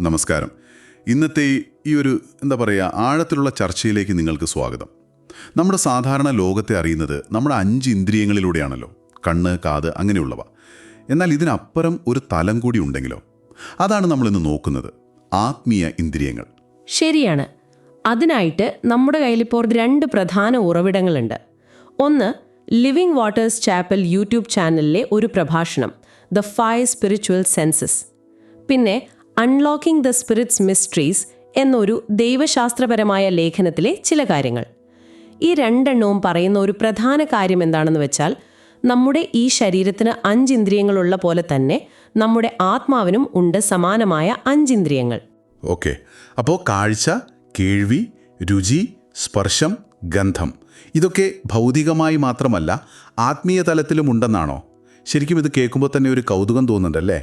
നമസ്കാരം. ഇന്നത്തെ ഈ- ഒരു എന്താ പറയുക ആഴത്തിലുള്ള ചർച്ചയിലേക്ക് നിങ്ങൾക്ക് സ്വാഗതം. നമ്മുടെ സാധാരണ ലോകത്തെ അറിയുന്നത് നമ്മുടെ അഞ്ച് ഇന്ദ്രിയങ്ങളിലൂടെയാണല്ലോ. കണ്ണ് കാത് അങ്ങനെയുള്ളവ. എന്നാൽ ഇതിനപ്പുറം ഒരു തലം കൂടി ഉണ്ടെങ്കിലോ? അതാണ് നമ്മൾ ഇന്ന് നോക്കുന്നത്. ആത്മീയ ഇന്ദ്രിയങ്ങൾ. ശരിയാണ്. അതിനായിട്ട് നമ്മുടെ കയ്യിലിപ്പോൾ രണ്ട് പ്രധാന ഉറവിടങ്ങളുണ്ട്. ഒന്ന് ലിവിംഗ് വാട്ടേഴ്സ് ചാപ്പൽ യൂട്യൂബ് ചാനലിലെ ഒരു പ്രഭാഷണം ദ ഫൈവ് സ്പിരിച്വൽ സെൻസസ് പിന്നെ അൺലോക്കിംഗ് ദ സ്പിരിറ്റ്സ് മിസ്റ്ററീസ് എന്നൊരു ദൈവശാസ്ത്രപരമായ ലേഖനത്തിലെ ചില കാര്യങ്ങൾ. ഈ രണ്ടെണ്ണവും പറയുന്ന ഒരു പ്രധാന കാര്യം എന്താണെന്ന് വെച്ചാൽ നമ്മുടെ ഈ ശരീരത്തിന് അഞ്ചിന്ദ്രിയങ്ങളുള്ള പോലെ തന്നെ നമ്മുടെ ആത്മാവിനും ഉണ്ട് സമാനമായ അഞ്ചിന്ദ്രിയങ്ങൾ. ഓക്കെ. അപ്പോൾ കാഴ്ച കേൾവി രുചി സ്പർശം ഗന്ധം ഇതൊക്കെ ഭൗതികമായി മാത്രമല്ല ആത്മീയ തലത്തിലും ഉണ്ടെന്നാണോ? ശരിക്കും ഇത് കേൾക്കുമ്പോൾ തന്നെ ഒരു കൗതുകം തോന്നുന്നുണ്ടല്ലേ?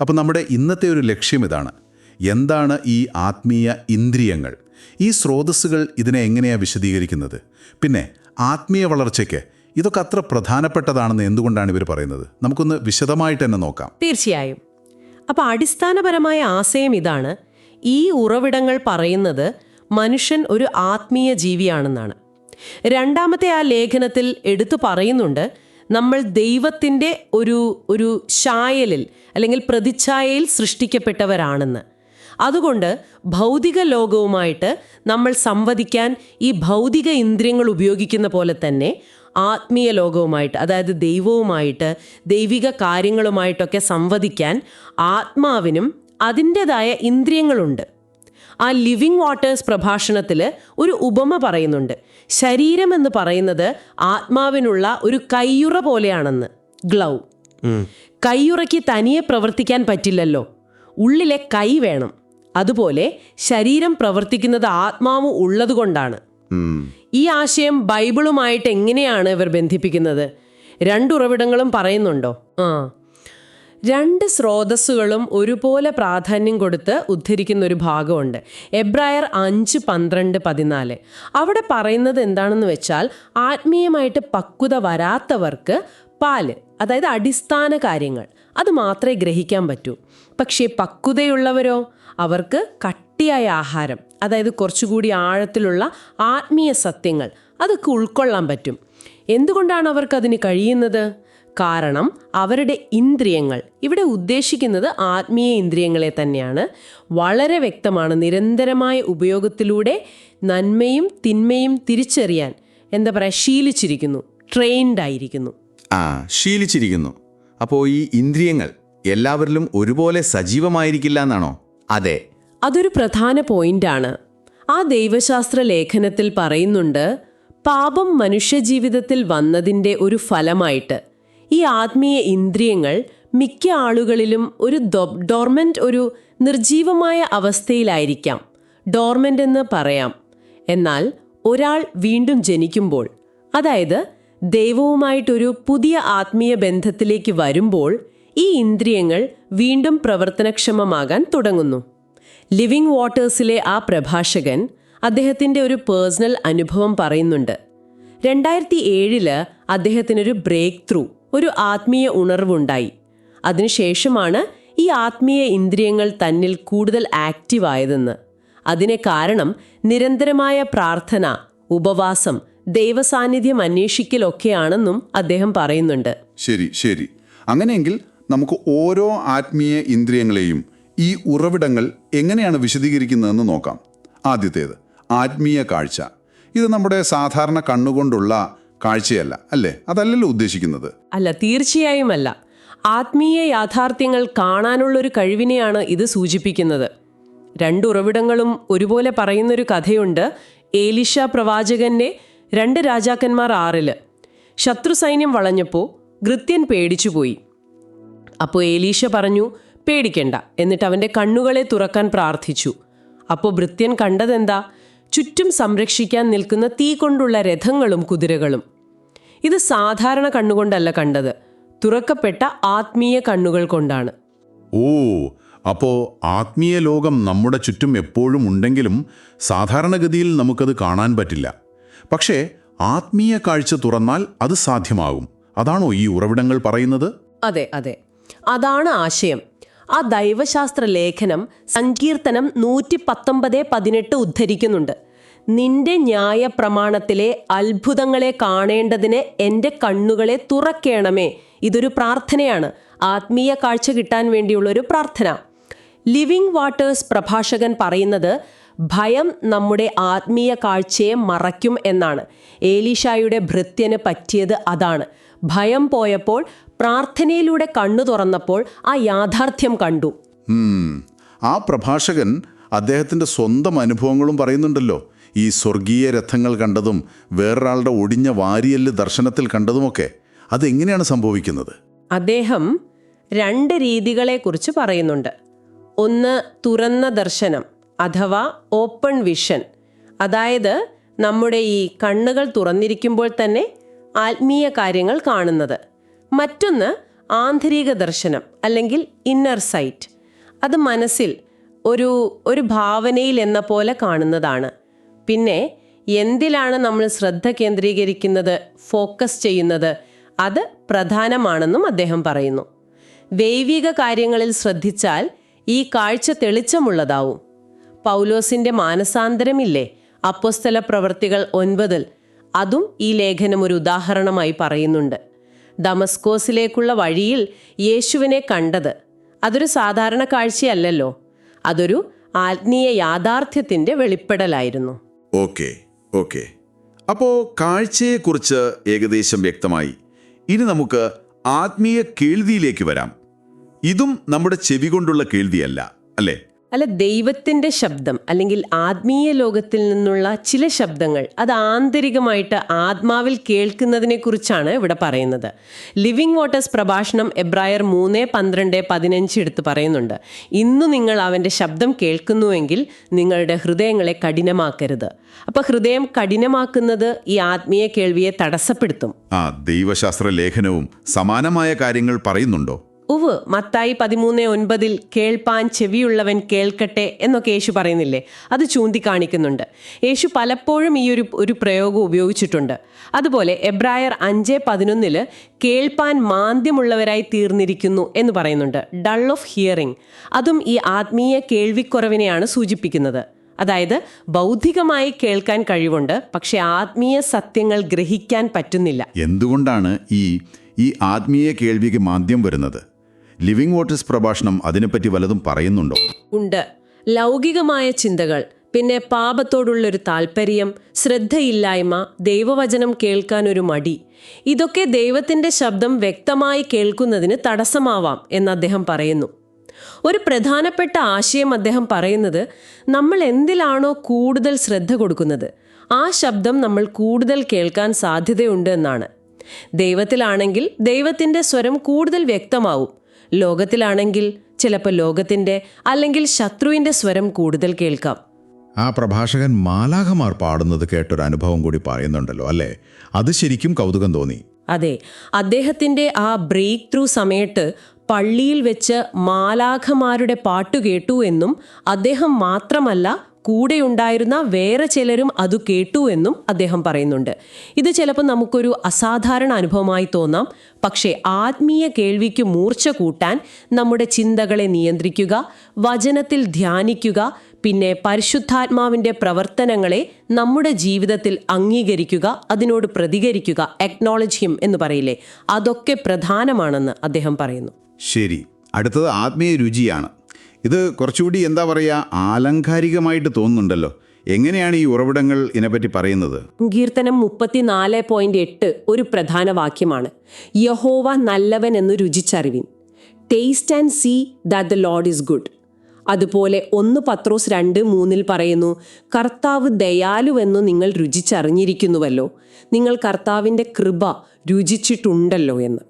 അപ്പോൾ നമ്മുടെ ഇന്നത്തെ ഒരു ലക്ഷ്യം ഇതാണ്. എന്താണ് ഈ ആത്മീയ ഇന്ദ്രിയങ്ങൾ? ഈ സ്രോതസ്സുകൾ ഇതിനെ എങ്ങനെയാണ് വിശദീകരിക്കുന്നത്? പിന്നെ ആത്മീയ വളർച്ചയ്ക്ക് ഇതൊക്കെ അത്ര പ്രധാനപ്പെട്ടതാണെന്ന് എന്തുകൊണ്ടാണ് ഇവർ പറയുന്നത്? നമുക്കൊന്ന് വിശദമായിട്ട് തന്നെ നോക്കാം. തീർച്ചയായും. അപ്പോൾ അടിസ്ഥാനപരമായ ആശയം ഇതാണ് ഈ ഉറവിടങ്ങൾ പറയുന്നത് മനുഷ്യൻ ഒരു ആത്മീയ ജീവിയാണെന്നാണ്. രണ്ടാമത്തെ ആ ലേഖനത്തിൽ എടുത്തു പറയുന്നുണ്ട് നമ്മൾ ദൈവത്തിന്റെ ഒരു ഒരു ഛായലിൽ അല്ലെങ്കിൽ പ്രതിച്ഛായയിൽ സൃഷ്ടിക്കപ്പെട്ടവരാണെന്ന്. അതുകൊണ്ട് ഭൗതിക ലോകവുമായിട്ട് നമ്മൾ സംവദിക്കാൻ ഈ ഭൗതിക ഇന്ദ്രിയങ്ങൾ ഉപയോഗിക്കുന്ന പോലെ തന്നെ ആത്മീയ ലോകവുമായിട്ട് അതായത് ദൈവവുമായിട്ട് ദൈവിക കാര്യങ്ങളുമായിട്ടൊക്കെ സംവദിക്കാൻ ആത്മാവിനും അതിന്റെതായ ഇന്ദ്രിയങ്ങളുണ്ട്. ആ ലിവിങ് വാട്ടേഴ്സ് പ്രഭാഷണത്തിൽ ഒരു ഉപമ പറയുന്നുണ്ട്. ശരീരം എന്ന് പറയുന്നത് ആത്മാവിനുള്ള ഒരു കയ്യുറ പോലെയാണെന്ന്. ഗ്ലൗ. കയ്യുറയ്ക്ക് തനിയെ പ്രവർത്തിക്കാൻ പറ്റില്ലല്ലോ. ഉള്ളിലെ കൈ വേണം. അതുപോലെ ശരീരം പ്രവർത്തിക്കുന്നത് ആത്മാവ് ഉള്ളതുകൊണ്ടാണ്. ഈ ആശയം ബൈബിളുമായിട്ട് എങ്ങനെയാണ് ഇവർ ബന്ധിപ്പിക്കുന്നത്? രണ്ടുറവിടങ്ങളും പറയുന്നുണ്ടോ? ആ. രണ്ട് സ്രോതസ്സുകളും ഒരുപോലെ പ്രാധാന്യം കൊടുത്ത് ഉദ്ധരിക്കുന്ന ഒരു ഭാഗമുണ്ട്. എബ്രായർ അഞ്ച് പന്ത്രണ്ട് പതിനാല്. അവിടെ പറയുന്നത് എന്താണെന്ന് വെച്ചാൽ ആത്മീയമായിട്ട് പക്വത വരാത്തവർക്ക് പാൽ അതായത് അടിസ്ഥാന കാര്യങ്ങൾ അത് മാത്രമേ ഗ്രഹിക്കാൻ പറ്റൂ. പക്ഷേ പക്വതയുള്ളവരോ? അവർക്ക് കട്ടിയായ ആഹാരം അതായത് കുറച്ചുകൂടി ആഴത്തിലുള്ള ആത്മീയ സത്യങ്ങൾ അതൊക്കെ ഉൾക്കൊള്ളാൻ പറ്റും. എന്തുകൊണ്ടാണ് അവർക്കതിന് കഴിയുന്നത്? കാരണം അവരുടെ ഇന്ദ്രിയങ്ങൾ ഇവിടെ ഉദ്ദേശിക്കുന്നത് ആത്മീയ ഇന്ദ്രിയങ്ങളെ തന്നെയാണ് വളരെ വ്യക്തമാണ് നിരന്തരമായ ഉപയോഗത്തിലൂടെ നന്മയും തിന്മയും തിരിച്ചറിയാൻ എന്താ പറയുക ശീലിച്ചിരിക്കുന്നു ട്രെയിൻഡ് ആയിരിക്കുന്നു. ആ ശീലിച്ചിരിക്കുന്നു. അപ്പോൾ ഈ ഇന്ദ്രിയങ്ങൾ എല്ലാവരിലും ഒരുപോലെ സജീവമായിരിക്കില്ല എന്നാണോ? അതെ. അതൊരു പ്രധാന പോയിന്റാണ്. ആ ദൈവശാസ്ത്ര ലേഖനത്തിൽ പറയുന്നുണ്ട് പാപം മനുഷ്യജീവിതത്തിൽ വന്നതിന്റെ ഒരു ഫലമായിട്ട് ഈ ആത്മീയ ഇന്ദ്രിയങ്ങൾ മിക്ക ആളുകളിലും ഒരു ഡോർമെന്റ് ഒരു നിർജീവമായ അവസ്ഥയിലായിരിക്കാം. ഡോർമെന്റ് എന്ന് പറയാം. എന്നാൽ ഒരാൾ വീണ്ടും ജനിക്കുമ്പോൾ അതായത് ദൈവവുമായിട്ടൊരു പുതിയ ആത്മീയ ബന്ധത്തിലേക്ക് വരുമ്പോൾ ഈ ഇന്ദ്രിയങ്ങൾ വീണ്ടും പ്രവർത്തനക്ഷമമാകാൻ തുടങ്ങുന്നു. ലിവിംഗ് വാട്ടേഴ്സിലെ ആ പ്രഭാഷകൻ അദ്ദേഹത്തിന്റെ ഒരു പേഴ്സണൽ അനുഭവം പറയുന്നുണ്ട്. രണ്ടായിരത്തി ഏഴിൽ അദ്ദേഹത്തിനൊരു ബ്രേക്ക് ത്രൂ ഒരു ആത്മീയ ഉണർവുണ്ടായി. അതിനുശേഷമാണ് ഈ ആത്മീയ ഇന്ദ്രിയങ്ങൾ തന്നിൽ കൂടുതൽ ആക്റ്റീവ് ആയതെന്ന് അതിന് കാരണം നിരന്തരമായ പ്രാർത്ഥന ഉപവാസം ദൈവസാന്നിധ്യം അന്വേഷിക്കലൊക്കെയാണെന്നും അദ്ദേഹം പറയുന്നുണ്ട്. ശരി ശരി. അങ്ങനെയെങ്കിൽ നമുക്ക് ഓരോ ആത്മീയ ഇന്ദ്രിയങ്ങളെയും ഈ ഉറവിടങ്ങൾ എങ്ങനെയാണ് വിശദീകരിക്കുന്നതെന്ന് നോക്കാം. ആദ്യത്തേത് ആത്മീയ കാഴ്ച. ഇത് നമ്മുടെ സാധാരണ കണ്ണുകൊണ്ടുള്ള കാഴ്ചയല്ല അല്ലേ? അതല്ലല്ലോ ഉദ്ദേശിക്കുന്നത്. അല്ല തീർച്ചയായും അല്ല ആത്മീയ യാഥാർത്ഥ്യങ്ങൾ കാണാനുള്ള ഒരു കഴിവിനെയാണ് ഇത് സൂചിപ്പിക്കുന്നത്. രണ്ടുറവിടങ്ങളും ഒരുപോലെ പറയുന്നൊരു കഥയുണ്ട് ഏലിഷ പ്രവാചകന്റെ രണ്ട് രാജാക്കന്മാർ ആറിൽ. ശത്രു സൈന്യം വളഞ്ഞപ്പോൾ ഗൃത്യൻ പേടിച്ചുപോയി അപ്പോൾ ഏലീഷ പറഞ്ഞു പേടിക്കണ്ട എന്നിട്ട് അവന്റെ കണ്ണുകളെ തുറക്കാൻ പ്രാർത്ഥിച്ചു. അപ്പോൾ ഭൃത്യൻ കണ്ടതെന്താ? ചുറ്റും സംരക്ഷിക്കാൻ നിൽക്കുന്ന തീ കൊണ്ടുള്ള രഥങ്ങളും കുതിരകളും. ഇത് സാധാരണ കണ്ണുകൊണ്ടല്ല കണ്ടത്. തുറക്കപ്പെട്ട ആത്മീയ കണ്ണുകൾ കൊണ്ടാണ്. ഓ അപ്പോ ആത്മീയ ലോകം നമ്മുടെ ചുറ്റും എപ്പോഴും ഉണ്ടെങ്കിലും സാധാരണഗതിയിൽ നമുക്കത് കാണാൻ പറ്റില്ല. പക്ഷേ ആത്മീയ കാഴ്ച തുറന്നാൽ അത് സാധ്യമാകും. അതാണോ ഈ ഉറവിടങ്ങൾ പറയുന്നത്? അതെ അതെ. അതാണ് ആശയം. ആ ദൈവശാസ്ത്ര ലേഖനം സങ്കീർത്തനം നൂറ്റി പത്തൊമ്പത് പതിനെട്ട് ഉദ്ധരിക്കുന്നുണ്ട്. നിന്റെ ന്യായ പ്രമാണത്തിലെ അത്ഭുതങ്ങളെ കാണേണ്ടതിന് എന്റെ കണ്ണുകളെ തുറക്കേണമേ ഇതൊരു പ്രാർത്ഥനയാണ്. ആത്മീയ കാഴ്ച കിട്ടാൻ വേണ്ടിയുള്ളൊരു പ്രാർത്ഥന. ലിവിംഗ് വാട്ടേഴ്സ് പ്രഭാഷകൻ പറയുന്നത് ഭയം നമ്മുടെ ആത്മീയ കാഴ്ചയെ മറയ്ക്കും എന്നാണ്. ഏലീഷായുടെ ഭൃത്യന് പറ്റിയത് അതാണ്. ഭയം പോയപ്പോൾ പ്രാർത്ഥനയിലൂടെ കണ്ണു തുറന്നപ്പോൾ ആ യാഥാർത്ഥ്യം കണ്ടു. ആ പ്രഭാഷകൻ അദ്ദേഹത്തിന്റെ സ്വന്തം അനുഭവങ്ങളും പറയുന്നുണ്ടല്ലോ. ഈ സ്വർഗീയ രഥങ്ങൾ കണ്ടതും വേറൊരാളുടെ ഒടിഞ്ഞ വാരിയൽ ദർശനത്തിൽ കണ്ടതുമൊക്കെ. അതെങ്ങനെയാണ് സംഭവിക്കുന്നത്? അദ്ദേഹം രണ്ട് രീതികളെക്കുറിച്ച് പറയുന്നുണ്ട്. ഒന്ന് തുറന്ന ദർശനം. അഥവാ ഓപ്പൺ വിഷൻ. അതായത് നമ്മുടെ ഈ കണ്ണുകൾ തുറന്നിരിക്കുമ്പോൾ തന്നെ ആത്മീയ കാര്യങ്ങൾ കാണുന്നത്. മറ്റൊന്ന് ആന്തരിക ദർശനം അല്ലെങ്കിൽ ഇന്നർ സൈറ്റ് അത് മനസ്സിൽ ഒരു ഒരു ഭാവനയിൽ എന്ന പോലെ കാണുന്നതാണ്. പിന്നെ എന്തിലാണ് നമ്മൾ ശ്രദ്ധ കേന്ദ്രീകരിക്കുന്നത് ഫോക്കസ് ചെയ്യുന്നത് അത് പ്രധാനമാണെന്നും അദ്ദേഹം പറയുന്നു. ദൈവിക കാര്യങ്ങളിൽ ശ്രദ്ധിച്ചാൽ ഈ കാഴ്ച തെളിച്ചമുള്ളതാവും. പൗലോസിന്റെ മാനസാന്തരമില്ലേ? അപ്പോസ്തല പ്രവർത്തികൾ ഒൻപതിൽ അതും ഈ ലേഖനം ഒരു ഉദാഹരണമായി പറയുന്നുണ്ട്. ദമസ്കോസിലേക്കുള്ള വഴിയിൽ യേശുവിനെ കണ്ടത് അതൊരു സാധാരണ കാഴ്ചയല്ലല്ലോ. അതൊരു ആത്മീയ യാഥാർത്ഥ്യത്തിന്റെ വെളിപ്പെടലായിരുന്നു. Okay okay. കാഴ്ചയെ കാഴ്ചയെക്കുറിച്ച് ഏകദേശം വ്യക്തമായി. ഇനി നമുക്ക് ആത്മീയ കേൾവിയിലേക്ക് വരാം. ഇതും നമ്മുടെ ചെവി കൊണ്ടുള്ള കേൾവിയല്ല അല്ലേ? അല്ല ദൈവത്തിന്റെ ശബ്ദം അല്ലെങ്കിൽ ആത്മീയ ലോകത്തിൽ നിന്നുള്ള ചില ശബ്ദങ്ങൾ അത് ആന്തരികമായിട്ട് ആത്മാവിൽ കേൾക്കുന്നതിനെക്കുറിച്ചാണ് ഇവിടെ പറയുന്നത്. ലിവിങ് വാട്ടേഴ്സ് പ്രഭാഷണം എബ്രായർ മൂന്ന് പന്ത്രണ്ട് പതിനഞ്ച് എടുത്ത് പറയുന്നുണ്ട്. ഇന്ന് നിങ്ങൾ അവന്റെ ശബ്ദം കേൾക്കുന്നുവെങ്കിൽ നിങ്ങളുടെ ഹൃദയങ്ങളെ കഠിനമാക്കരുത്. അപ്പോൾ ഹൃദയം കഠിനമാക്കുന്നത് ഈ ആത്മീയ കേൾവിയെ തടസ്സപ്പെടുത്തും. ആ ദൈവശാസ്ത്ര ലേഖനവും സമാനമായ കാര്യങ്ങൾ പറയുന്നുണ്ടോ? ഉവ് മത്തായി പതിമൂന്ന് ഒൻപതിൽ കേൾപ്പാൻ ചെവിയുള്ളവൻ കേൾക്കട്ടെ എന്നൊക്കെ യേശു പറയുന്നില്ലേ? അത് ചൂണ്ടിക്കാണിക്കുന്നുണ്ട്. യേശു പലപ്പോഴും ഈ ഒരു ഒരു പ്രയോഗം ഉപയോഗിച്ചിട്ടുണ്ട്. അതുപോലെ എബ്രായർ അഞ്ച് പതിനൊന്നിൽ കേൾപ്പാൻ മാന്ദ്യമുള്ളവരായി തീർന്നിരിക്കുന്നു എന്ന് പറയുന്നുണ്ട്. Dull of hearing. അതും ഈ ആത്മീയ കേൾവിക്കുറവിനെയാണ് സൂചിപ്പിക്കുന്നത്. അതായത് ബൗദ്ധികമായി കേൾക്കാൻ കഴിവുണ്ട് പക്ഷേ ആത്മീയ സത്യങ്ങൾ ഗ്രഹിക്കാൻ പറ്റുന്നില്ല. എന്തുകൊണ്ടാണ് ഈ ഈ ആത്മീയ കേൾവിക്ക് മാന്ദ്യം വരുന്നത്? ലിവിംഗ് വാട്ടേഴ്സ് പ്രഭാഷണം അതിനെപ്പറ്റി വലതും പറയുന്നുണ്ടോ? ഉണ്ട്. ലൗകികമായ ചിന്തകൾ പിന്നെ പാപത്തോടുള്ളൊരു താല്പര്യം ശ്രദ്ധയില്ലായ്മ ദൈവവചനം കേൾക്കാൻ ഒരു മടി. ഇതൊക്കെ ദൈവത്തിന്റെ ശബ്ദം വ്യക്തമായി കേൾക്കുന്നതിന് തടസ്സമാവാം എന്ന് അദ്ദേഹം പറയുന്നു. ഒരു പ്രധാനപ്പെട്ട ആശയം അദ്ദേഹം പറയുന്നത് നമ്മൾ എന്തിലാണോ കൂടുതൽ ശ്രദ്ധ കൊടുക്കുന്നത് ആ ശബ്ദം നമ്മൾ കൂടുതൽ കേൾക്കാൻ സാധ്യതയുണ്ട് എന്നാണ്. ദൈവത്തിലാണെങ്കിൽ ദൈവത്തിന്റെ സ്വരം കൂടുതൽ വ്യക്തമാവും. ലോകത്തിലാണെങ്കിൽ ചിലപ്പോൾ ലോകത്തിന്റെ അല്ലെങ്കിൽ ശത്രുവിന്റെ സ്വരം കൂടുതൽ കേൾക്കാം. ആ പ്രഭാഷകൻ മാലാഖമാർ പാടുന്നത് കേട്ടൊരു അനുഭവം കൂടി പറയുന്നുണ്ടല്ലോ അല്ലേ? അത് ശരിക്കും കൗതുകം തോന്നി. അതെ അദ്ദേഹത്തിന്റെ ആ ബ്രേക്ക് ത്രൂ സമയത്ത് പള്ളിയിൽ വെച്ച് മാലാഖമാരുടെ പാട്ടു കേട്ടു എന്നും അദ്ദേഹം മാത്രമല്ല കൂടെയുണ്ടായിരുന്ന വേറെ ചിലരും അത് കേട്ടു എന്നും അദ്ദേഹം പറയുന്നുണ്ട്. ഇത് ചിലപ്പോൾ നമുക്കൊരു അസാധാരണ അനുഭവമായി തോന്നാം. പക്ഷേ ആത്മീയ കേൾവിക്ക് മൂർച്ച കൂട്ടാൻ നമ്മുടെ ചിന്തകളെ നിയന്ത്രിക്കുക വചനത്തിൽ ധ്യാനിക്കുക പിന്നെ പരിശുദ്ധാത്മാവിന്റെ പ്രവർത്തനങ്ങളെ നമ്മുടെ ജീവിതത്തിൽ അംഗീകരിക്കുക അതിനോട് പ്രതികരിക്കുക അക്നോളജ് ഹിം എന്ന് പറയില്ലേ? അതൊക്കെ പ്രധാനമാണെന്ന് അദ്ദേഹം പറയുന്നു. ശരി. അടുത്തത് ആത്മീയ രുചിയാണ്. ഇത് കുറച്ചുകൂടി എന്താ പറയുക ആലങ്കാരികമായിട്ട് തോന്നുന്നുണ്ടല്ലോ. എങ്ങനെയാണ് ഈ ഉറവിടങ്ങൾ ഇതിനെപ്പറ്റി പറയുന്നത്? കീർത്തനം മുപ്പത്തിനാല് പോയിന്റ് എട്ട് ഒരു പ്രധാന വാക്യമാണ്. യഹോവ നല്ലവൻ എന്ന് രുചിച്ചറിവിൻ. Taste and see that the Lord is good അതുപോലെ ഒന്ന് പത്രോസ് രണ്ട് മൂന്നിൽ പറയുന്നു കർത്താവ് ദയാലുവെന്ന് നിങ്ങൾ രുചിച്ചറിഞ്ഞിരിക്കുന്നുവല്ലോ. നിങ്ങൾ കർത്താവിന്റെ കൃപ രുചിച്ചിട്ടുണ്ടല്ലോ എന്ന്.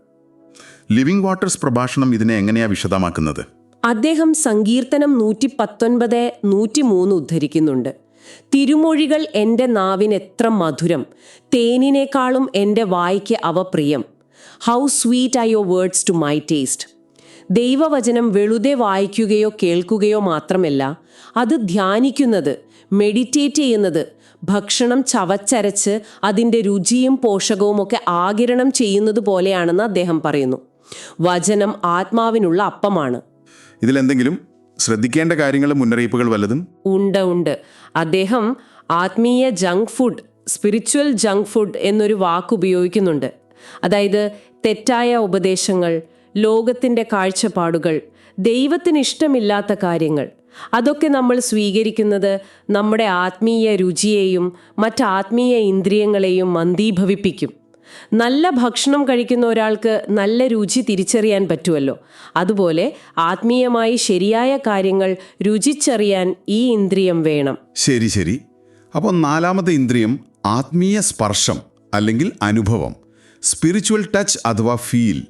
ലിവിംഗ് വാട്ടേഴ്സ് പ്രഭാഷണം ഇതിനെ എങ്ങനെയാണ് വിശദമാക്കുന്നത്? അദ്ദേഹം സങ്കീർത്തനം നൂറ്റി പത്തൊൻപത് നൂറ്റി മൂന്ന് ഉദ്ധരിക്കുന്നുണ്ട്. തിരുമൊഴികൾ എന്റെ നാവിന് എത്ര മധുരം തേനിനേക്കാളും എന്റെ വായ്ക്ക് അവ പ്രിയം. How sweet are your words to my taste ദൈവവചനം വെളുതെ വായിക്കുകയോ കേൾക്കുകയോ മാത്രമല്ല അത് ധ്യാനിക്കുന്നത് മെഡിറ്റേറ്റ് ചെയ്യുന്നത് ഭക്ഷണം ചവച്ചരച്ച് അതിന്റെ രുചിയും പോഷകവും ഒക്കെ ആകിരണം ചെയ്യുന്നത് പോലെയാണെന്ന് അദ്ദേഹം പറയുന്നു. വചനം ആത്മാവിനുള്ള അപ്പമാണ്. ഇതിലെന്തെങ്കിലും ശ്രദ്ധിക്കേണ്ട കാര്യങ്ങൾ മുന്നറിയിപ്പുകൾ വല്ലതും? ഉണ്ട് ഉണ്ട്. അദ്ദേഹം ആത്മീയ junk food spiritual junk food എന്നൊരു വാക്ക് ഉപയോഗിക്കുന്നുണ്ട്. അതായത് തെറ്റായ ഉപദേശങ്ങൾ ലോകത്തിന്റെ കാഴ്ചപ്പാടുകൾ ദൈവത്തിന് ഇഷ്ടമില്ലാത്ത കാര്യങ്ങൾ. അതൊക്കെ നമ്മൾ സ്വീകരിക്കുന്നത് നമ്മുടെ ആത്മീയ രുചിയെയും മറ്റ് ആത്മീയ ഇന്ദ്രിയങ്ങളെയും മന്ദീഭവിപ്പിക്കും. നല്ല ഭക്ഷണം കഴിക്കുന്ന ഒരാൾക്ക് നല്ല രുചി തിരിച്ചറിയാൻ പറ്റുമല്ലോ. അതുപോലെ ആത്മീയമായി ശരിയായ കാര്യങ്ങൾ രുചിച്ചറിയാൻ ഈ ഇന്ദ്രിയം വേണം. ശരി ശരി. അപ്പോൾ നാലാമത്തെ ഇന്ദ്രിയം ആത്മീയ സ്പർശം അല്ലെങ്കിൽ അനുഭവം. സ്പിരിച്വൽ ടച്ച് അഥവാ ഫീൽ.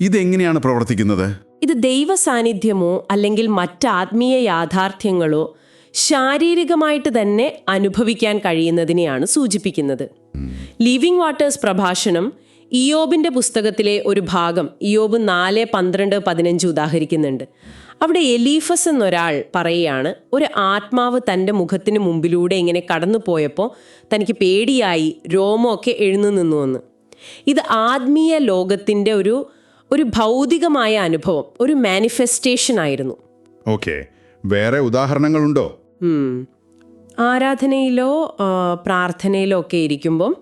ഇതെങ്ങനെയാണ് പ്രവർത്തിക്കുന്നത്? ഇത് ദൈവ സാന്നിധ്യമോ അല്ലെങ്കിൽ മറ്റ് ആത്മീയ യാഥാർത്ഥ്യങ്ങളോ ശാരീരികമായിട്ട് തന്നെ അനുഭവിക്കാൻ കഴിയുന്നതിനെയാണ് സൂചിപ്പിക്കുന്നത്. ലിവിംഗ് വാട്ടേഴ്സ് പ്രഭാഷണം ഇയോബിന്റെ പുസ്തകത്തിലെ ഒരു ഭാഗം ഇയോബ് നാല് പന്ത്രണ്ട് പതിനഞ്ച് ഉദാഹരിക്കുന്നുണ്ട്. അവിടെ എലീഫസ് എന്നൊരാൾ പറയുകയാണ് ഒരു ആത്മാവ് തന്റെ മുഖത്തിന് മുമ്പിലൂടെ ഇങ്ങനെ കടന്നു പോയപ്പോൾ തനിക്ക് പേടിയായി രോമമൊക്കെ എഴുന്നു നിന്നു എന്ന്. ഇത് ആത്മീയ ലോകത്തിന്റെ ഒരു ഒരു ഭൗതികമായ അനുഭവം ഒരു മാനിഫെസ്റ്റേഷൻ ആയിരുന്നു. ഓക്കെ വേറെ ഉദാഹരണങ്ങളുണ്ടോ. ആരാധനയിലോ പ്രാർത്ഥനയിലോ ഒക്കെ ഇരിക്കുമ്പം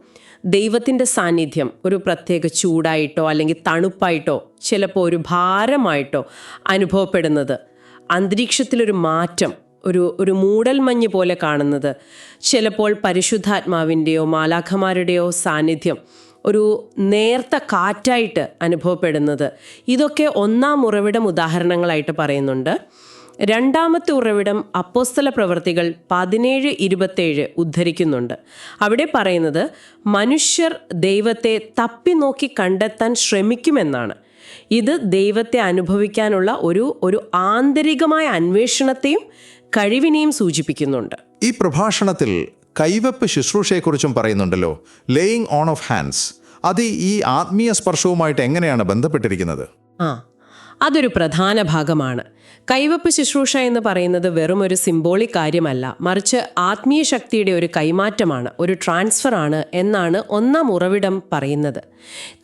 ദൈവത്തിന്റെ സാന്നിധ്യം ഒരു പ്രത്യേക ചൂടായിട്ടോ അല്ലെങ്കിൽ തണുപ്പായിട്ടോ ചിലപ്പോൾ ഒരു ഭാരമായിട്ടോ അനുഭവപ്പെടുന്നത്. അന്തരീക്ഷത്തിലൊരു മാറ്റം ഒരു ഒരു മൂടൽമഞ്ഞ് പോലെ കാണുന്നത്. ചിലപ്പോൾ പരിശുദ്ധാത്മാവിന്റെയോ മാലാഖമാരുടെയോ സാന്നിധ്യം ഒരു നേർത്ത കാറ്റായിട്ട് അനുഭവപ്പെടുന്നത്. ഇതൊക്കെ ഒന്നാം ഉറവിടം ഉദാഹരണങ്ങളായിട്ട് പറയുന്നുണ്ട്. രണ്ടാമത്തെ ഉറവിടം അപ്പോസ്തല പ്രവർത്തികൾ പതിനേഴ് ഇരുപത്തേഴ് ഉദ്ധരിക്കുന്നുണ്ട്. അവിടെ പറയുന്നത് മനുഷ്യർ ദൈവത്തെ തപ്പി നോക്കി കണ്ടെത്താൻ ശ്രമിക്കുമെന്നാണ്. ഇത് ദൈവത്തെ അനുഭവിക്കാനുള്ള ഒരു ഒരു ആന്തരികമായ അന്വേഷണത്തെയും കഴിവിനെയും സൂചിപ്പിക്കുന്നുണ്ട്. ഈ പ്രഭാഷണത്തിൽ കൈവപ്പ് ശുശ്രൂഷയെക്കുറിച്ചും പറയുന്നുണ്ടല്ലോ ലേയിങ് ഓൺ ഓഫ് ഹാൻഡ്സ്. അത് ഈ ആത്മീയ സ്പർശവുമായിട്ട് എങ്ങനെയാണ് ബന്ധപ്പെട്ടിരിക്കുന്നത്? ആ അതൊരു പ്രധാന ഭാഗമാണ്. കൈവപ്പ് ശുശ്രൂഷ എന്ന് പറയുന്നത് വെറും ഒരു സിംബോളിക് കാര്യമല്ല. മറിച്ച് ആത്മീയ ശക്തിയുടെ ഒരു കൈമാറ്റമാണ് ഒരു ട്രാൻസ്ഫർ ആണ് എന്നാണ് ഒന്നാം ഉറവിടം പറയുന്നത്.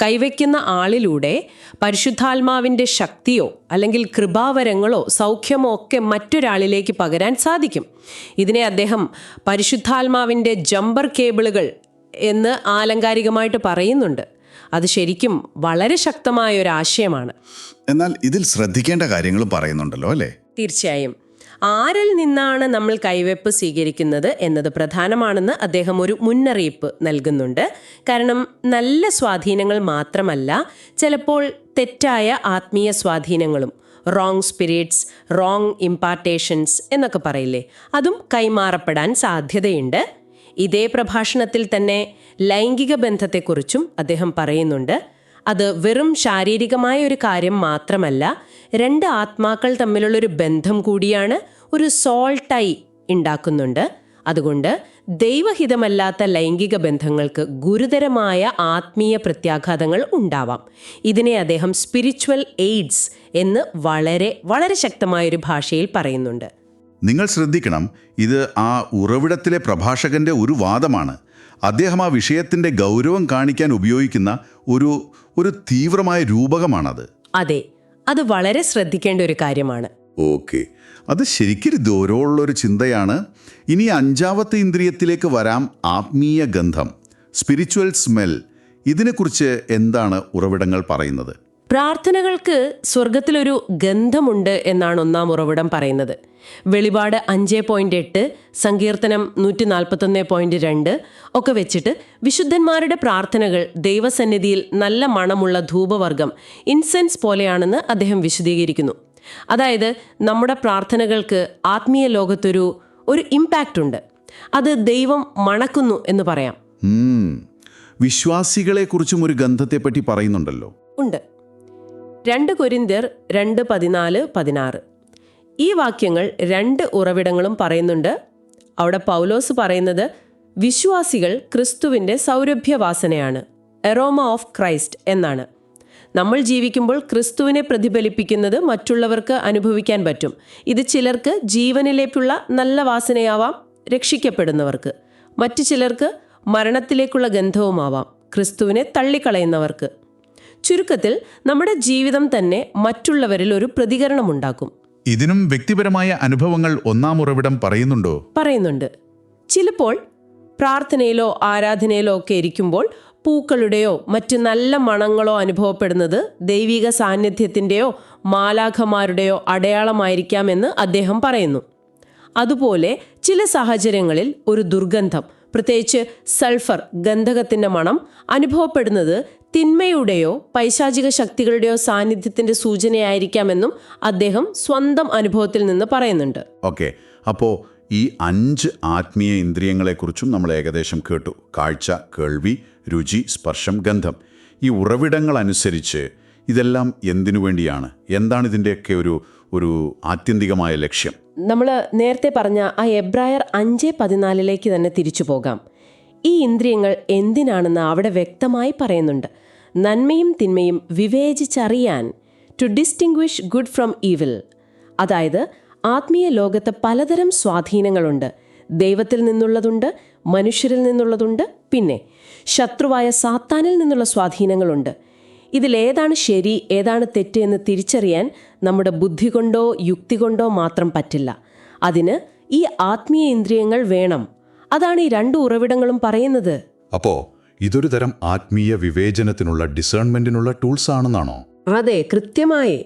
കൈവയ്ക്കുന്ന ആളിലൂടെ പരിശുദ്ധാത്മാവിന്റെ ശക്തിയോ അല്ലെങ്കിൽ കൃപാവരങ്ങളോ സൗഖ്യമോ ഒക്കെ മറ്റൊരാളിലേക്ക് പകരാൻ സാധിക്കും. ഇതിനെ അദ്ദേഹം പരിശുദ്ധാത്മാവിന്റെ ജമ്പർ കേബിളുകൾ എന്ന് ആലങ്കാരികമായിട്ട് പറയുന്നുണ്ട്. അത് ശരിക്കും വളരെ ശക്തമായ ഒരു ആശയമാണ്. എന്നാൽ ഇതിൽ ശ്രദ്ധിക്കേണ്ട കാര്യങ്ങളും പറയുന്നുണ്ടല്ലോ അല്ലേ? തീർച്ചയായും. ആരിൽ നിന്നാണ് നമ്മൾ കൈവെപ്പ് സ്വീകരിക്കുന്നത് എന്നത് പ്രധാനമാണെന്ന് അദ്ദേഹം ഒരു മുന്നറിയിപ്പ് നൽകുന്നുണ്ട്. കാരണം നല്ല സ്വാധീനങ്ങൾ മാത്രമല്ല ചിലപ്പോൾ തെറ്റായ ആത്മീയ സ്വാധീനങ്ങളും റോങ് സ്പിരിറ്റ്സ് റോങ് ഇമ്പാർട്ടേഷൻസ് എന്നൊക്കെ പറയില്ലേ? അതും കൈമാറപ്പെടാൻ സാധ്യതയുണ്ട്. ഇതേ പ്രഭാഷണത്തിൽ തന്നെ ലൈംഗിക ബന്ധത്തെക്കുറിച്ചും അദ്ദേഹം പറയുന്നുണ്ട്. അത് വെറും ശാരീരികമായ ഒരു കാര്യം മാത്രമല്ല രണ്ട് ആത്മാക്കൾ തമ്മിലുള്ളൊരു ബന്ധം കൂടിയാണ് ഒരു സോൾട്ടായി ഉണ്ടാക്കുന്നുണ്ട്. അതുകൊണ്ട് ദൈവഹിതമല്ലാത്ത ലൈംഗിക ബന്ധങ്ങൾക്ക് ഗുരുതരമായ ആത്മീയ പ്രത്യാഘാതങ്ങൾ ഉണ്ടാവാം. ഇതിനെ അദ്ദേഹം സ്പിരിച്വൽ എയ്ഡ്സ് എന്ന് വളരെ വളരെ ശക്തമായൊരു ഭാഷയിൽ പറയുന്നുണ്ട്. നിങ്ങൾ ശ്രദ്ധിക്കണം ഇത് ആ ഉറവിടത്തിലെ പ്രഭാഷകന്റെ ഒരു വാദമാണ്. അദ്ദേഹം ആ വിഷയത്തിന്റെ ഗൗരവം കാണിക്കാൻ ഉപയോഗിക്കുന്ന ഒരു ഒരു തീവ്രമായ രൂപകമാണത്. അതെ അത് വളരെ ശ്രദ്ധിക്കേണ്ട ഒരു കാര്യമാണ്. ഓക്കെ. അത് ശരിക്കും ഗൗരവമുള്ളൊരു ചിന്തയാണ്. ഇനി അഞ്ചാമത്തെ ഇന്ദ്രിയത്തിലേക്ക് വരാം ആത്മീയ ഗന്ധം സ്പിരിച്വൽ സ്മെൽ ഇതിനെക്കുറിച്ച് എന്താണ് ഉറവിടങ്ങൾ പറയുന്നത്? പ്രാർത്ഥനകൾക്ക് സ്വർഗത്തിലൊരു ഗന്ധമുണ്ട് എന്നാണ് ഒന്നാം ഉറവിടം പറയുന്നത്. വെളിപാട് അഞ്ച് പോയിന്റ് എട്ട് സങ്കീർത്തനം നൂറ്റി നാൽപ്പത്തൊന്ന് പോയിന്റ് രണ്ട് ഒക്കെ വെച്ചിട്ട് വിശുദ്ധന്മാരുടെ പ്രാർത്ഥനകൾ ദൈവസന്നിധിയിൽ നല്ല മണമുള്ള ധൂപവർഗം ഇൻസെൻസ് പോലെയാണെന്ന് അദ്ദേഹം വിശദീകരിക്കുന്നു. അതായത് നമ്മുടെ പ്രാർത്ഥനകൾക്ക് ആത്മീയ ലോകത്തൊരു ഒരു ഇമ്പാക്റ്റ് ഉണ്ട്. അത് ദൈവം മണക്കുന്നു എന്ന് പറയാം. വിശ്വാസികളെ വിശ്വാസികളെക്കുറിച്ചും ഒരു ഗന്ധത്തെപ്പറ്റി പറയുന്നുണ്ടല്ലോ. ഉണ്ട്. രണ്ട് കൊരിന്ത്യർ രണ്ട് പതിനാല് പതിനാറ്. ഈ വാക്യങ്ങൾ രണ്ട് ഉറവിടങ്ങളും പറയുന്നുണ്ട്. അവിടെ പൗലോസ് പറയുന്നത് വിശ്വാസികൾ ക്രിസ്തുവിന്റെ സൗരഭ്യവാസനയാണ് എറോമ ഓഫ് ക്രൈസ്റ്റ് എന്നാണ്. നമ്മൾ ജീവിക്കുമ്പോൾ ക്രിസ്തുവിനെ പ്രതിഫലിപ്പിക്കുന്നത് മറ്റുള്ളവർക്ക് അനുഭവിക്കാൻ പറ്റും. ഇത് ചിലർക്ക് ജീവനിലേക്കുള്ള നല്ല വാസനയാവാം രക്ഷിക്കപ്പെടുന്നവർക്ക്. മറ്റു ചിലർക്ക് മരണത്തിലേക്കുള്ള ഗന്ധവുമാവാം ക്രിസ്തുവിനെ തള്ളിക്കളയുന്നവർക്ക്. ചുരുക്കത്തിൽ നമ്മുടെ ജീവിതം തന്നെ മറ്റുള്ളവരിൽ ഒരു പ്രതികരണമുണ്ടാക്കും. ഇതിനും വ്യക്തിപരമായ അനുഭവങ്ങൾ ഒന്നാം ഉറവിടം പറയുന്നുണ്ടോ? പറയുന്നുണ്ട്. ചിലപ്പോൾ പ്രാർത്ഥനയിലോ ആരാധനയിലോ ഒക്കെ ഇരിക്കുമ്പോൾ പൂക്കളുടെയോ മറ്റ് നല്ല മണങ്ങളോ അനുഭവപ്പെടുന്നത് ദൈവിക സാന്നിധ്യത്തിന്റെയോ മാലാഖമാരുടെയോ അടയാളമായിരിക്കാമെന്ന് അദ്ദേഹം പറയുന്നു. അതുപോലെ ചില സാഹചര്യങ്ങളിൽ ഒരു ദുർഗന്ധം പ്രത്യേകിച്ച് സൾഫർ ഗന്ധകത്തിന്റെ മണം അനുഭവപ്പെടുന്നത് തിന്മയുടെയോ പൈശാചിക ശക്തികളുടെയോ സാന്നിധ്യത്തിന്റെ സൂചനയായിരിക്കാമെന്നും അദ്ദേഹം സ്വന്തം അനുഭവത്തിൽ നിന്ന് പറയുന്നുണ്ട്. ഓക്കെ. അപ്പോ ഈ അഞ്ച് ആത്മീയ ഇന്ദ്രിയങ്ങളെക്കുറിച്ചും നമ്മൾ ഏകദേശം കേട്ടു. കാഴ്ച കേൾവി രുചി സ്പർശം ഗന്ധം. ഈ ഉറവിടങ്ങൾ അനുസരിച്ച് ഇതെല്ലാം എന്തിനു വേണ്ടിയാണ്? എന്താണ് ഇതിന്റെയൊക്കെ ഒരു ഒരു ആത്യന്തികമായ ലക്ഷ്യം? നമ്മൾ നേരത്തെ പറഞ്ഞ ആ എബ്രായർ അഞ്ച് പതിനാലിലേക്ക് തന്നെ തിരിച്ചു പോകാം. ഈ ഇന്ദ്രിയങ്ങൾ എന്തിനാണെന്ന് അവിടെ വ്യക്തമായി പറയുന്നുണ്ട്. നന്മയും തിന്മയും വിവേചിച്ചറിയാൻ to distinguish good from evil അതായത് ആത്മീയ ലോകത്ത് പലതരം സ്വാധീനങ്ങളുണ്ട്. ദൈവത്തിൽ നിന്നുള്ളതുണ്ട് മനുഷ്യരിൽ നിന്നുള്ളതുണ്ട് പിന്നെ ശത്രുവായ സാത്താനിൽ നിന്നുള്ള സ്വാധീനങ്ങളുണ്ട്. ഇതിലേതാണ് ശരി ഏതാണ് തെറ്റ് എന്ന് തിരിച്ചറിയാൻ നമ്മുടെ ബുദ്ധി കൊണ്ടോ യുക്തി കൊണ്ടോ മാത്രം പറ്റില്ല. അതിന് ഈ ആത്മീയ ഇന്ദ്രിയങ്ങൾ വേണം. അതാണ് ഈ രണ്ട് ഉറവിടങ്ങളും പറയുന്നത്. അപ്പോ ഇതൊരു തരം ആത്മീയ വിവേചനത്തിനുള്ള ഡിസേൺമെന്റിനുള്ള ടൂൾസ് ആണെന്നാണോ? അതെ കൃത്യമായി.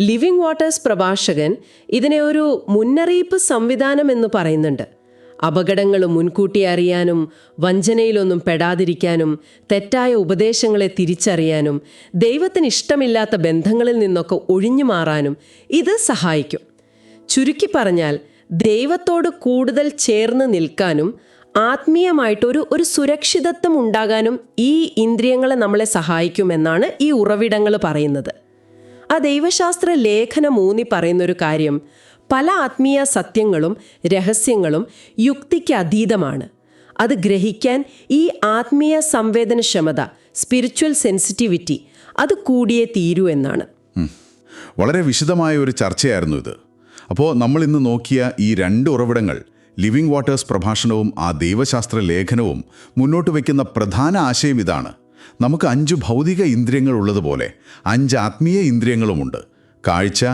ലിവിംഗ് വാട്ടേഴ്സ് പ്രഭാഷകൻ ഇതിനെ ഒരു മുന്നറിയിപ്പ് സംവിധാനം എന്ന് പറയുന്നുണ്ട്. അപകടങ്ങൾ മുൻകൂട്ടി അറിയാനും വഞ്ചനയിലൊന്നും പെടാതിരിക്കാനും തെറ്റായ ഉപദേശങ്ങളെ തിരിച്ചറിയാനും ദൈവത്തിന് ഇഷ്ടമില്ലാത്ത ബന്ധങ്ങളിൽ നിന്നൊക്കെ ഒഴിഞ്ഞു മാറാനും ഇത് സഹായിക്കും. ചുരുക്കി പറഞ്ഞാൽ ദൈവത്തോട് കൂടുതൽ ചേർന്ന് നിൽക്കാനും ആത്മീയമായിട്ടൊരു ഒരു സുരക്ഷിതത്വം ഉണ്ടാകാനും ഈ ഇന്ദ്രിയങ്ങളെ നമ്മളെ സഹായിക്കുമെന്നാണ് ഈ ഉറവിടങ്ങൾ പറയുന്നത്. ആ ദൈവശാസ്ത്ര ലേഖനം ഊന്നി പറയുന്നൊരു കാര്യം പല ആത്മീയ സത്യങ്ങളും രഹസ്യങ്ങളും യുക്തിക്ക് അതീതമാണ്. അത് ഗ്രഹിക്കാൻ ഈ ആത്മീയ സംവേദനക്ഷമത സ്പിരിച്വൽ സെൻസിറ്റിവിറ്റി അത് കൂടിയേ തീരൂ എന്നാണ്. വളരെ വിശദമായ ഒരു ചർച്ചയായിരുന്നു ഇത്. അപ്പോൾ നമ്മൾ ഇന്ന് നോക്കിയ ഈ രണ്ട് ഉറവിടങ്ങൾ ലിവിംഗ് വാട്ടേഴ്സ് പ്രഭാഷണവും ആ ദൈവശാസ്ത്ര ലേഖനവും മുന്നോട്ട് വയ്ക്കുന്ന പ്രധാന ആശയം ഇതാണ്. നമുക്ക് അഞ്ച് ഭൗതിക ഇന്ദ്രിയങ്ങൾ ഉള്ളതുപോലെ അഞ്ച് ആത്മീയ ഇന്ദ്രിയങ്ങളുമുണ്ട്. കാഴ്ച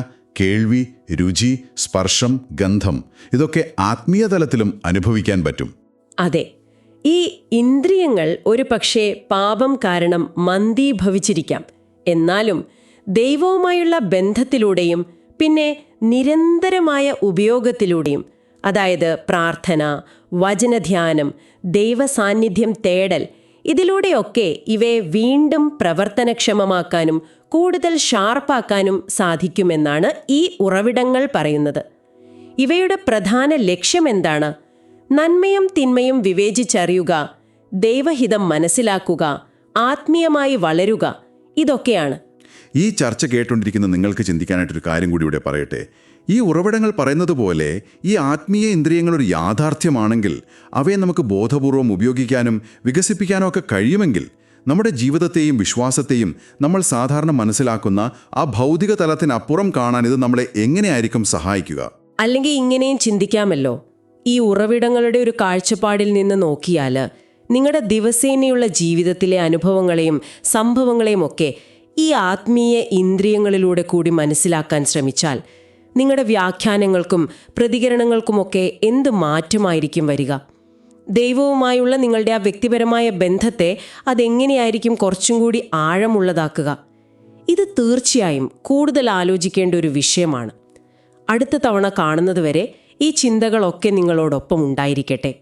കേൾവി രുചി സ്പർശം ഗന്ധം ഇതൊക്കെ ആത്മീയ തലത്തിലും അനുഭവിക്കാൻ പറ്റും. അതെ. ഈ ഇന്ദ്രിയങ്ങൾ ഒരു പക്ഷേ പാപം കാരണം മന്ദീഭവിച്ചിരിക്കാം. എന്നാലും ദൈവവുമായുള്ള ബന്ധത്തിലൂടെയും പിന്നെ നിരന്തരമായ ഉപയോഗത്തിലൂടെയും അതായത് പ്രാർത്ഥന വചനധ്യാനം ദൈവസാന്നിധ്യം തേടൽ ഇതിലൂടെയൊക്കെ ഇവയെ വീണ്ടും പ്രവർത്തനക്ഷമമാക്കാനും കൂടുതൽ ഷാർപ്പാക്കാനും സാധിക്കുമെന്നാണ് ഈ ഉറവിടങ്ങൾ പറയുന്നത്. ഇവയുടെ പ്രധാന ലക്ഷ്യമെന്താണ്? നന്മയും തിന്മയും വിവേചിച്ചറിയുക ദൈവഹിതം മനസ്സിലാക്കുക ആത്മീയമായി വളരുക ഇതൊക്കെയാണ്. ഈ ചർച്ച കേട്ടുകൊണ്ടിരിക്കുന്ന നിങ്ങൾക്ക് ചിന്തിക്കാനായിട്ടൊരു കാര്യം കൂടി ഇവിടെ പറയട്ടെ. ഈ ഉറവിടങ്ങൾ പറയുന്നത് പോലെ ഈ ആത്മീയ ഇന്ദ്രിയങ്ങൾ ഒരു യാഥാർത്ഥ്യമാണെങ്കിൽ അവയെ നമുക്ക് ബോധപൂർവം ഉപയോഗിക്കാനും വികസിപ്പിക്കാനും ഒക്കെ കഴിയുമെങ്കിൽ നമ്മുടെ ജീവിതത്തെയും വിശ്വാസത്തെയും നമ്മൾ സാധാരണ മനസ്സിലാക്കുന്ന ആ ഭൗതിക തലത്തിനപ്പുറം കാണാൻ ഇത് നമ്മളെ എങ്ങനെയായിരിക്കും സഹായിക്കുക? അല്ലെങ്കിൽ ഇങ്ങനെയും ചിന്തിക്കാമല്ലോ. ഈ ഉറവിടങ്ങളുടെ ഒരു കാഴ്ചപ്പാടിൽ നിന്ന് നോക്കിയാൽ നിങ്ങളുടെ ദിവസേനയുള്ള ജീവിതത്തിലെ അനുഭവങ്ങളെയും സംഭവങ്ങളെയും ഒക്കെ ഈ ആത്മീയ ഇന്ദ്രിയങ്ങളിലൂടെ കൂടി മനസ്സിലാക്കാൻ ശ്രമിച്ചാൽ നിങ്ങളുടെ വ്യാഖ്യാനങ്ങൾക്കും പ്രതികരണങ്ങൾക്കുമൊക്കെ എന്ത് മാറ്റമായിരിക്കും വരിക? ദൈവവുമായുള്ള നിങ്ങളുടെ ആ വ്യക്തിപരമായ ബന്ധത്തെ അതെങ്ങനെയായിരിക്കും കുറച്ചും കൂടി ആഴമുള്ളതാക്കുക. ഇത് തീർച്ചയായും കൂടുതൽ ആലോചിക്കേണ്ട ഒരു വിഷയമാണ്. അടുത്ത തവണ കാണുന്നതുവരെ ഈ ചിന്തകളൊക്കെ നിങ്ങളോടൊപ്പം ഉണ്ടായിരിക്കട്ടെ.